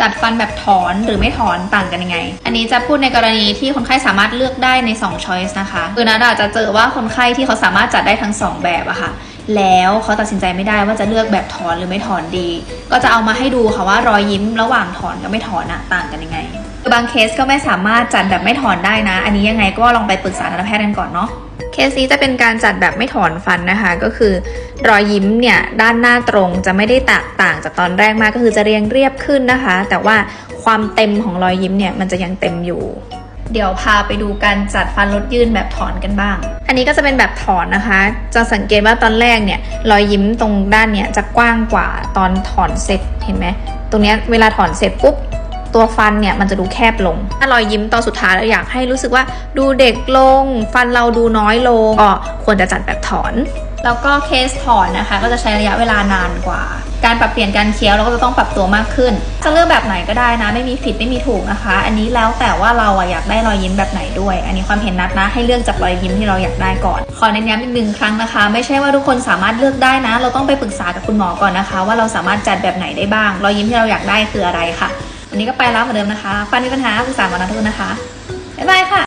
จัดฟันแบบถอนหรือไม่ถอนต่างกันยังไง อันนี้จะพูดในกรณีที่คนไข้สามารถเลือกได้ใน2 choice นะคะคือนัดอาจจะเจอว่าคนไข้ที่เขาสามารถจัดได้ทั้ง 2 แบบอะค่ะ แล้วเขาตัดสินใจไม่ได้ว่าจะเลือกแบบถอนหรือไม่ถอนดี ก็จะเอามาให้ดูค่ะว่ารอยยิ้มระหว่างถอนกับไม่ถอนอะต่างกันยังไง คือบางเคสก็ไม่สามารถจัดแบบไม่ถอนได้นะ อันนี้ยังไงก็ลองไปปรึกษาทันตแพทย์กันก่อนเนาะ เคสนี้จะเป็นการจัดแบบไม่ถอนฟันนะคะ ก็คือรอยยิ้มเนี่ยด้านหน้าตรงจะไม่ได้แตกต่างจากตอนแรกมากก็คือจะเรียงเรียบขึ้นนะคะ แต่ว่าความเต็มของรอยยิ้มเนี่ยมันจะยังเต็มอยู่ เดี๋ยวพาไปดูการจัดฟันลดยื่นแบบถอนกันบ้าง อันนี้ก็จะเป็นแบบถอนนะคะ จะสังเกตว่าตอนแรกเนี่ยรอยยิ้มตรงด้านเนี่ยจะกว้างกว่าตอนถอนเสร็จเห็นไหมตรงเนี้ยเวลาถอนเสร็จปุ๊บ ตัวฟันเนี่ยมันจะดูแคบลง ถ้ารอยยิ้มตอนสุดท้ายเราอยากให้รู้สึกว่าดูเด็กลง ฟันเราดูน้อยลงก็ควรจะจัดแบบถอน แล้วก็เคสถอนนะคะ ก็จะใช้ระยะเวลานานกว่า การปรับเปลี่ยนการเคี้ยวเราก็จะต้องปรับตัวมากขึ้น จะเลือกแบบไหนก็ได้นะ ไม่มีผิดไม่มีถูกนะคะ อันนี้แล้วแต่ว่าเราอะอยากได้รอยยิ้มแบบไหนด้วย อันนี้ความเห็นนัดนะ ให้เลือกจากรอยยิ้มที่เราอยากได้ก่อน ขอเน้นย้ำอีกหนึ่งครั้งนะคะ ไม่ใช่ว่าทุกคนสามารถเลือกได้นะ เราต้องไปปรึกษากับคุณหมอก่อนนะคะ ว่าเราสามารถจัดแบบไหนได้บ้าง รอยยิ้มที่เราอยากได้คืออะไรค่ะ วันนี้ก็ไปแล้วเหมือนเดิมนะคะฟันมีปัญหาปรึกษาหมอนัททุกคนนะคะบ๊ายบายค่ะ